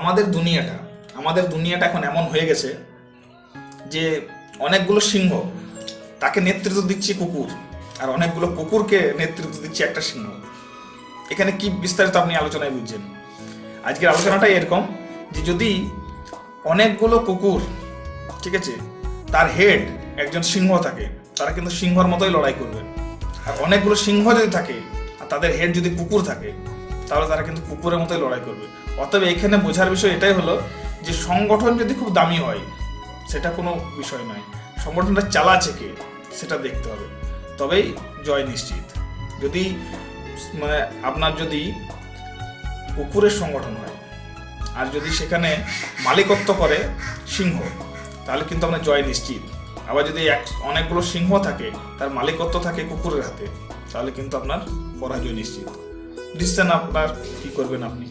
আমাদের দুনিয়াটা আমাদের দুনিয়াটা এখন এমন হয়ে গেছে যে অনেকগুলো সিংহ, তাকে নেতৃত্ব দিচ্ছে কুকুর, আর অনেকগুলো কুকুরকে নেতৃত্ব দিচ্ছে একটা সিংহ। এখানে কি বিস্তারিত আপনি আলোচনায় বুঝছেন? আজকের আলোচনাটাই এরকম যে যদি অনেকগুলো কুকুর, ঠিক আছে, তার হেড একজন সিংহ থাকে, তারা কিন্তু সিংহর মতোই লড়াই করবে। আর অনেকগুলো সিংহ যদি থাকে, আর তাদের হেড যদি কুকুর থাকে তাহলে তারা কিন্তু কুকুরের মতোই লড়াই করবে। অতএব এখানে বোঝার বিষয় এটাই হলো যে সংগঠন যদি খুব দামি হয়, সেটা কোনো বিষয় নয়। সংগঠনটা চালাচ্ছে কে, সেটা দেখতে হবে। তবেই জয় নিশ্চিত। যদি মানে আপনার যদি কুকুরের সংগঠন হয়, আর যদি সেখানে মালিকত্ব করে সিংহ, তাহলে কিন্তু আপনার জয় নিশ্চিত। আবার যদি এক, অনেকগুলো সিংহ থাকে, তার মালিকত্ব থাকে কুকুরের হাতে, তাহলে কিন্তু আপনার পরাজয় নিশ্চিত। বুঝছেন আপনার কি করবেন আপনি?